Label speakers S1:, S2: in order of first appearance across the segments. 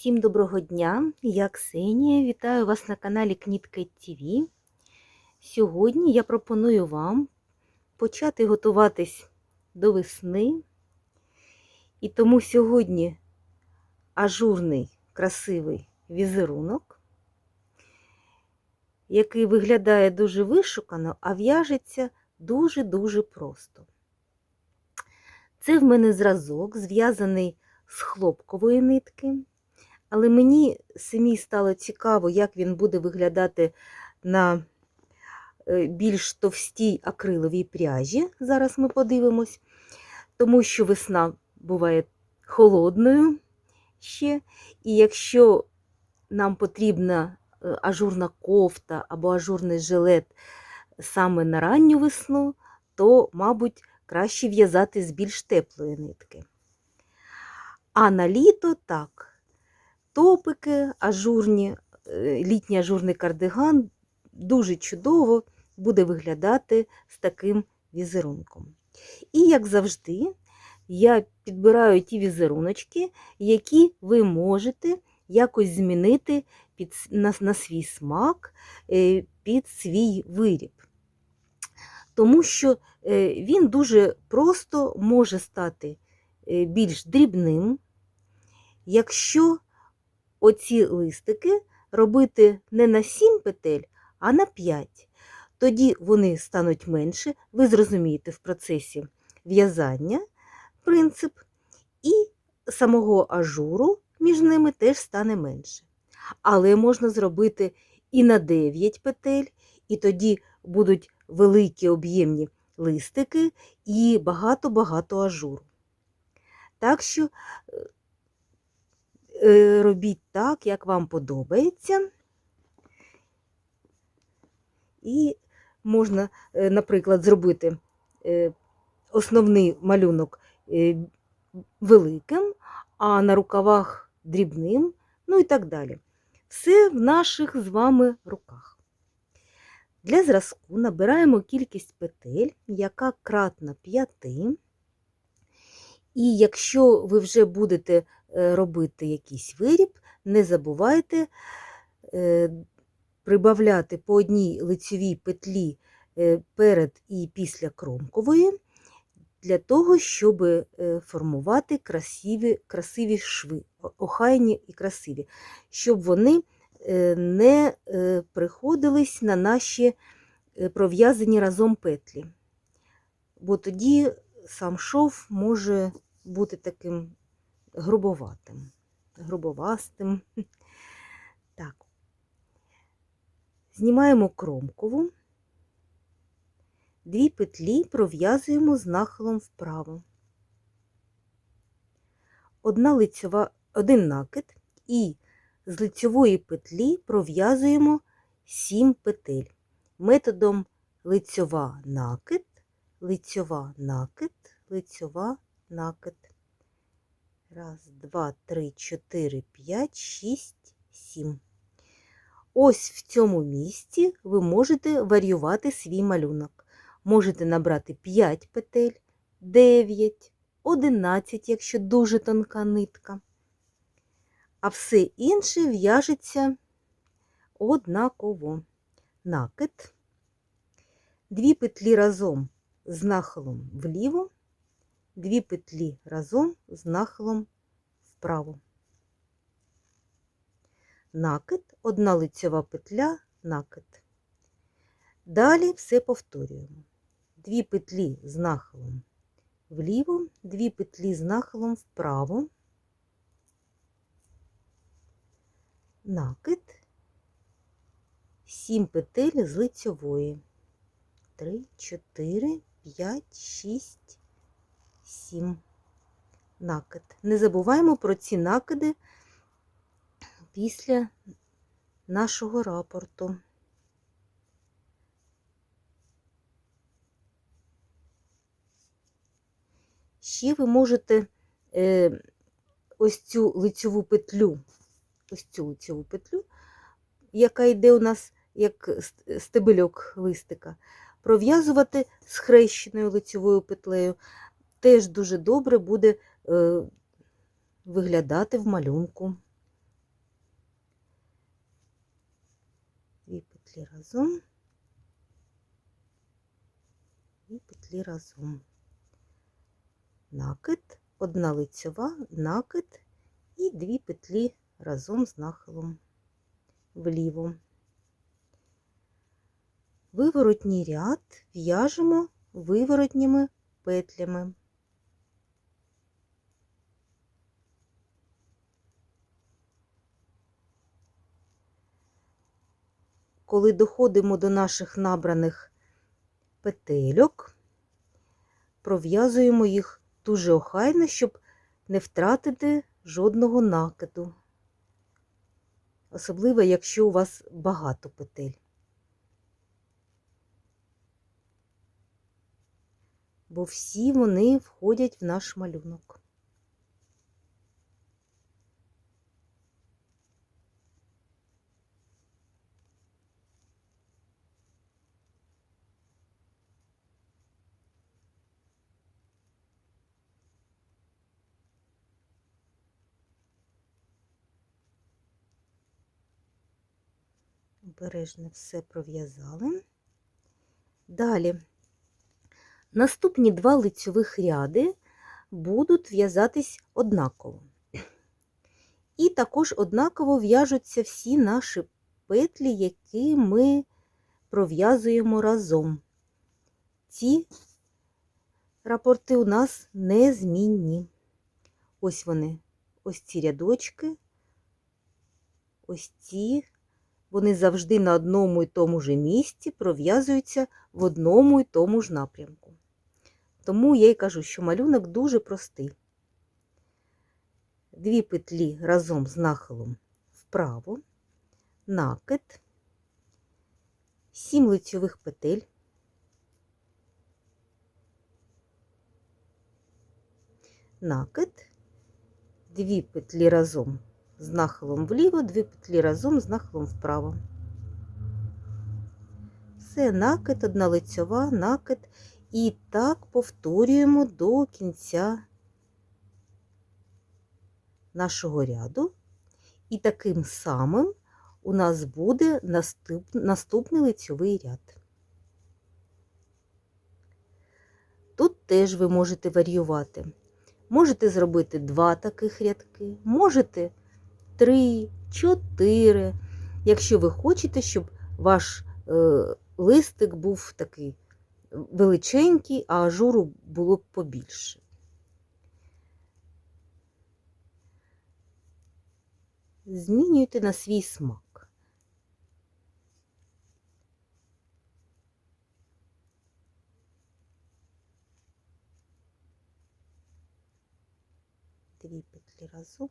S1: Всім доброго дня! Я Ксенія. Вітаю вас на каналі Кнітка ТВ. Сьогодні я пропоную вам почати готуватись до весни. І тому сьогодні ажурний красивий візерунок, який виглядає дуже вишукано, а в'яжеться дуже-дуже просто. Це в мене зразок, зв'язаний з хлопкової нитки. Але мені самій стало цікаво, як він буде виглядати на е, більш товстій акриловій пряжі. Зараз ми подивимось, тому що весна буває холодною ще. І якщо нам потрібна е, ажурна кофта або ажурний жилет саме на ранню весну, то, мабуть, краще в'язати з більш теплої нитки. А на літо так топики, ажурні, е, літній ажурний кардиган дуже чудово буде виглядати з таким візерунком. І, як завжди, я підбираю ті візеруночки, які ви можете якось змінити під, на, на свій смак, е, під свій виріб. Тому що е, він дуже просто може стати більш дрібним, якщо оці листики робити не на 7 петель, а на 5. Тоді вони стануть менше, ви зрозумієте в процесі в'язання принцип, і самого ажуру між ними теж стане менше. Але можна зробити і на 9 петель, і тоді будуть великі об'ємні листики і багато-багато ажуру. Так що Е, робіть так, як вам подобається. І можна, е, наприклад, зробити е, основний малюнок великим, а на рукавах дрібним, ну і так далі. Все в наших з вами руках. Для зразку набираємо кількість петель, яка кратна 5. І якщо ви вже будете Е, робити якийсь виріб, не забувайте е, прибавляти по одній лицевій петлі е, перед і після кромкової, для того, щоб формувати красиві красиві шви, охайні і красиві, щоб вони не приходились на наші пров'язані разом петлі. Бо тоді сам шов може бути таким грубоватим, грубовастим. Так. Знімаємо кромкову, дві петлі пров'язуємо з нахилом вправо. Одна лицьова, один накид і з лицьової петлі пров'язуємо 7 петель. Методом лицьова накид, лицьова накид, лицьова накид. Раз, два, три, чотири, п'ять, шість, сім. Ось в цьому місці ви можете варіювати свій малюнок. Можете набрати 5 петель, 9, 11, якщо дуже тонка нитка. А все інше в'яжеться однаково. Накид, дві петлі разом з нахилом вліво дві петлі разом з нахилом вправо. Накид, одна лицьова петля, накид. Далі все повторюємо. Дві петлі з нахилом вліво, дві петлі з нахилом вправо, накид, сім петель з лицьової. Три, чотири, п'ять, шість, 7 накид. Не забуваємо про ці накиди після нашого рапорту. Ще ви можете е, ось цю лицьову петлю, ось цю лицьову петлю, яка йде у нас як стебельок листика, пров'язувати з хрещеною лицьовою петлею теж дуже добре буде е, виглядати в малюнку. Дві петлі разом, і петлі разом. Накид, одна лицьова, накид і дві петлі разом з нахилом вліво. Виворотній ряд в'яжемо виворотніми петлями. Коли доходимо до наших набраних петельок, пров'язуємо їх дуже охайно, щоб не втратити жодного накиду. Особливо, якщо у вас багато петель. Бо всі вони входять в наш малюнок. Обережно все пров'язали. Далі наступні два лицьових ряди будуть в'язатись однаково. І також однаково в'яжуться всі наші петлі, які ми пров'язуємо разом. Ці рапорти у нас незмінні. Ось вони, ось ці рядочки, ось ці вони завжди на одному і тому ж місці пров'язуються в одному і тому ж напрямку. Тому я й кажу, що малюнок дуже простий. Дві петлі разом з нахилом вправо, накид, сім лицьових петель, накид, дві петлі разом з нахилом вліво, дві петлі разом з нахилом вправо. Все, накид, одна лицьова, накид. І так повторюємо до кінця нашого ряду. І таким самим у нас буде наступ, наступний лицьовий ряд. Тут теж ви можете варіювати. Можете зробити два таких рядки, можете три, чотири. Якщо ви хочете, щоб ваш е, листик був такий величенький, а ажуру було б побільше. Змінюйте на свій смак. Дві петлі разом.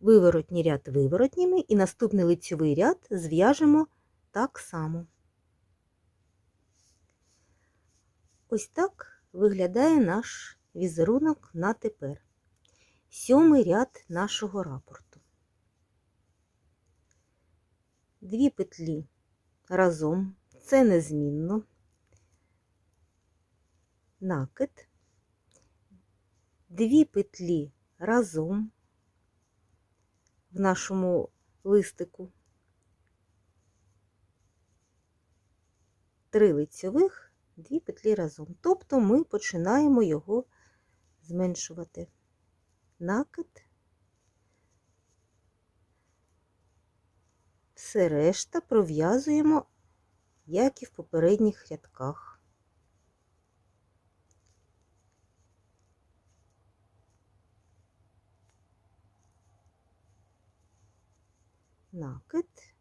S1: Виворотній ряд виворотніми і наступний лицьовий ряд зв'яжемо так само. Ось так виглядає наш візерунок на тепер. Сьомий ряд нашого рапорту. Дві петлі разом, це незмінно, накид, дві петлі разом в нашому листику, три лицьових дві петлі разом. Тобто ми починаємо його зменшувати. Накид, все решта пров'язуємо, як і в попередніх рядках. Накид,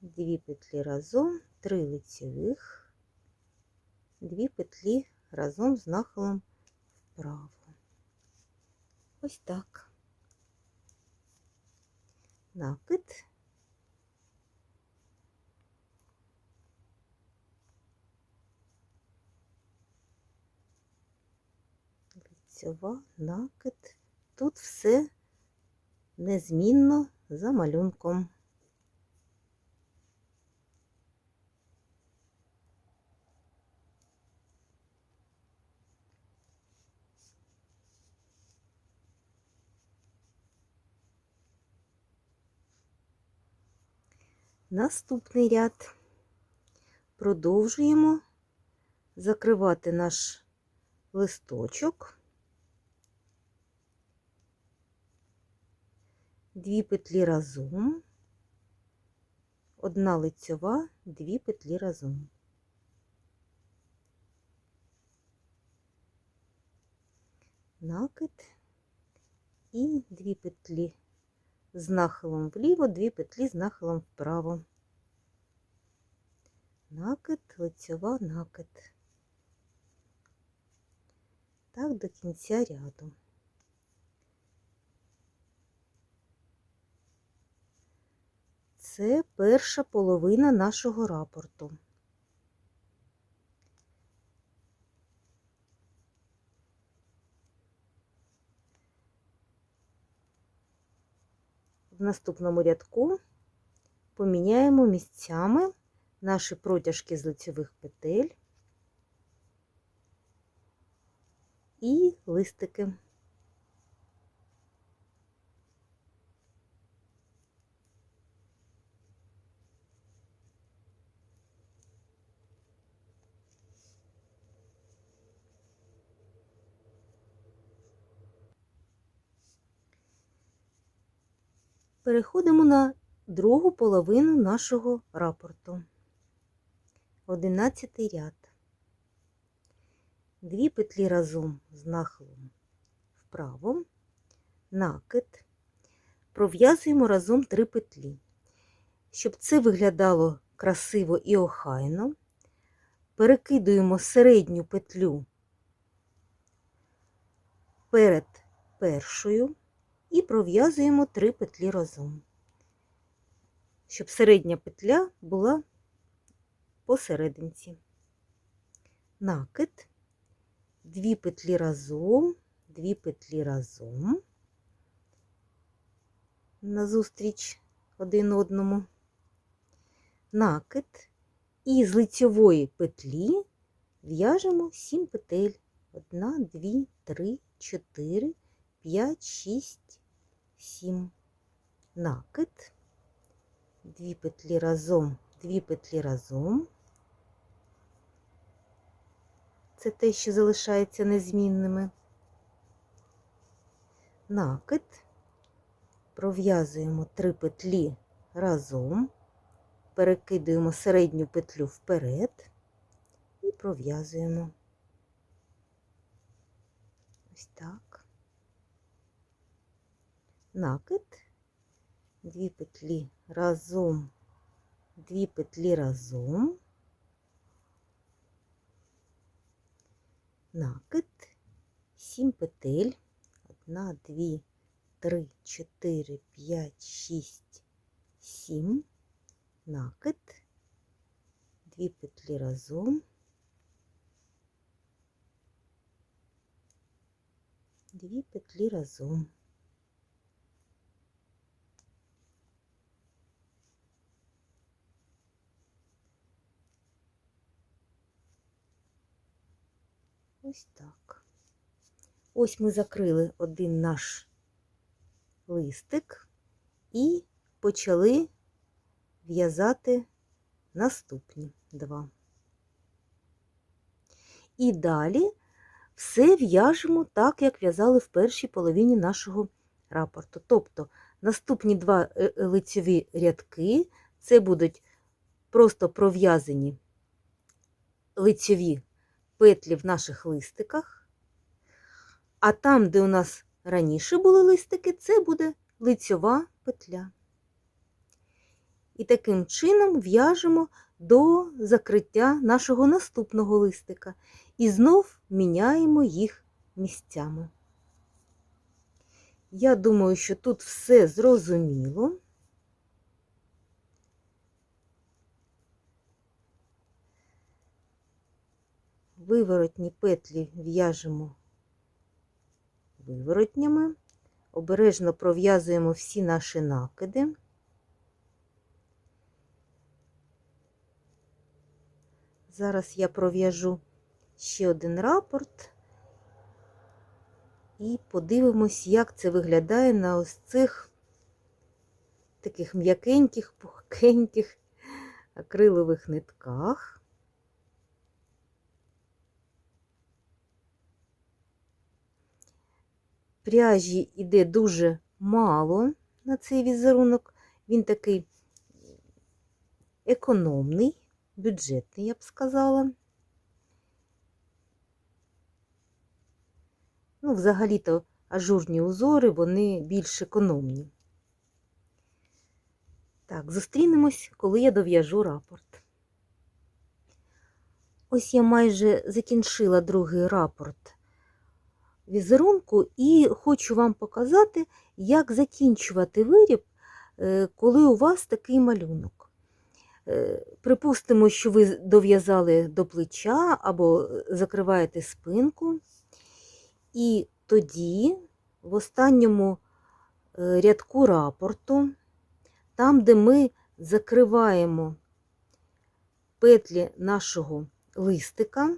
S1: дві петлі разом, три лицьових дві петлі разом з нахилом вправо. Ось так. Накид. Лицьова, накид. Тут все незмінно за малюнком. Наступний ряд продовжуємо закривати наш листочок. Дві петлі разом, одна лицьова, дві петлі разом. Накид і дві петлі з нахилом вліво, дві петлі з нахилом вправо. Накид, лицьова, накид. Так до кінця ряду. Це перша половина нашого рапорту. В наступному рядку поміняємо місцями наші протяжки з лицевих петель і листики. Переходимо на другу половину нашого рапорту. Одинадцятий ряд. Дві петлі разом з нахилом вправо, накид, пров'язуємо разом три петлі. Щоб це виглядало красиво і охайно, перекидуємо середню петлю перед першою і пров'язуємо три петлі разом, щоб середня петля була посерединці. Накид, дві петлі разом, дві петлі разом, назустріч один одному, накид і з лицьової петлі в'яжемо 7 петель. Одна, дві, три, чотири, п'ять, шість, сім. Накид, дві петлі разом, дві петлі разом. Це те, що залишається незмінними. Накид, пров'язуємо три петлі разом, перекидуємо середню петлю вперед і пров'язуємо. Ось так. Накид, дві петлі разом, дві петлі разом, накид, сім петель, одна, дві, три, чотири, п'ять, шість, сім, накид, дві петлі разом. Дві петлі разом. Ось так. Ось ми закрили один наш листик і почали в'язати наступні два. І далі все в'яжемо так, як в'язали в першій половині нашого рапорту. Тобто наступні два е, лицьові рядки це будуть просто пров'язані лицьові петлі в наших листиках, а там, де у нас раніше були листики, це буде лицьова петля. І таким чином в'яжемо до закриття нашого наступного листика і знов міняємо їх місцями. Я думаю, що тут все зрозуміло. Виворотні петлі в'яжемо виворотнями, обережно пров'язуємо всі наші накиди. Зараз я пров'яжу ще один рапорт і подивимось, як це виглядає на ось цих таких м'якеньких, пухкеньких акрилових нитках. Пряжі йде дуже мало на цей візерунок. Він такий економний, бюджетний, я б сказала. Ну, взагалі-то ажурні узори, вони більш економні. Так, зустрінемось, коли я дов'яжу рапорт. Ось я майже закінчила другий рапорт візерунку і хочу вам показати, як закінчувати виріб, е, коли у вас такий малюнок. Е, Припустимо, що ви дов'язали до плеча або закриваєте спинку. І тоді в останньому е, рядку рапорту, там, де ми закриваємо петлі нашого листика,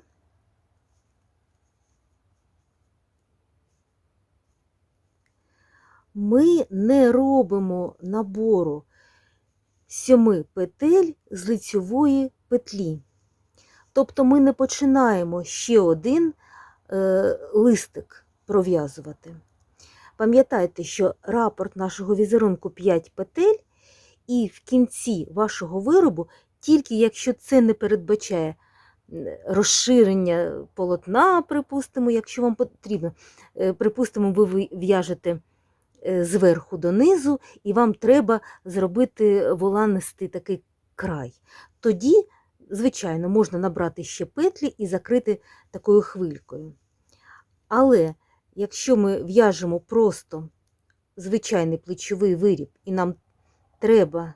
S1: ми не робимо набору сьоми петель з лицьової петлі. Тобто ми не починаємо ще один е, листик пров'язувати. Пам'ятайте, що рапорт нашого візерунку 5 петель, і в кінці вашого виробу, тільки якщо це не передбачає розширення полотна, припустимо, якщо вам потрібно, е, припустимо, ви в'яжете зверху донизу, і вам треба зробити воланистий такий край. Тоді, звичайно, можна набрати ще петлі і закрити такою хвилькою. Але якщо ми в'яжемо просто звичайний плечовий виріб, і нам треба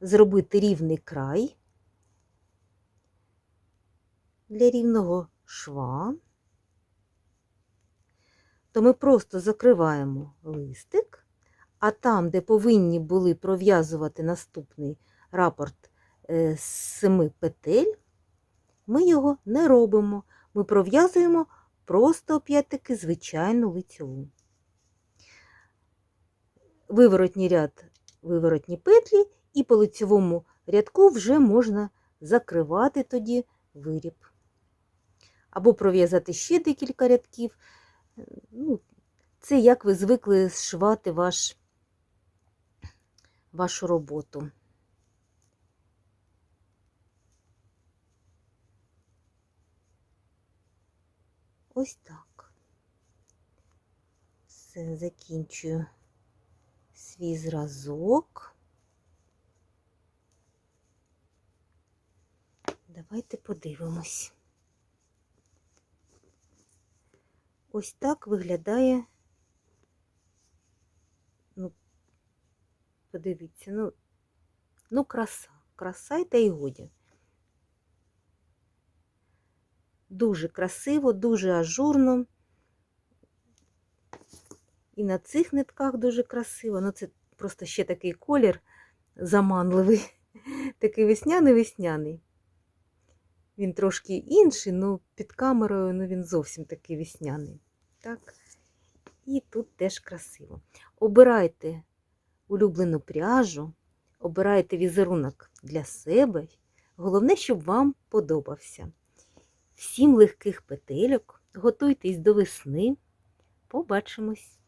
S1: зробити рівний край для рівного шва, то ми просто закриваємо листик, а там, де повинні були пров'язувати наступний рапорт з семи петель, ми його не робимо. Ми пров'язуємо просто опять-таки звичайну лицьову. Виворотній ряд, виворотні петлі, і по лицьовому рядку вже можна закривати тоді виріб. Або пров'язати ще декілька рядків. Ну, Це як ви звикли зшивати ваш, вашу роботу. Ось так. Все, закінчую свій зразок. Давайте подивимось. Ось так виглядає, ну, подивіться, ну, ну, краса, краса й та й годі. Дуже красиво, дуже ажурно. І на цих нитках дуже красиво. Ну, це просто ще такий колір заманливий, такий весняний-весняний. Він трошки інший, ну під камерою ну, він зовсім такий весняний. Так? І тут теж красиво. Обирайте улюблену пряжу, обирайте візерунок для себе. Головне, щоб вам подобався. Всім легких петельок, готуйтесь до весни. Побачимось!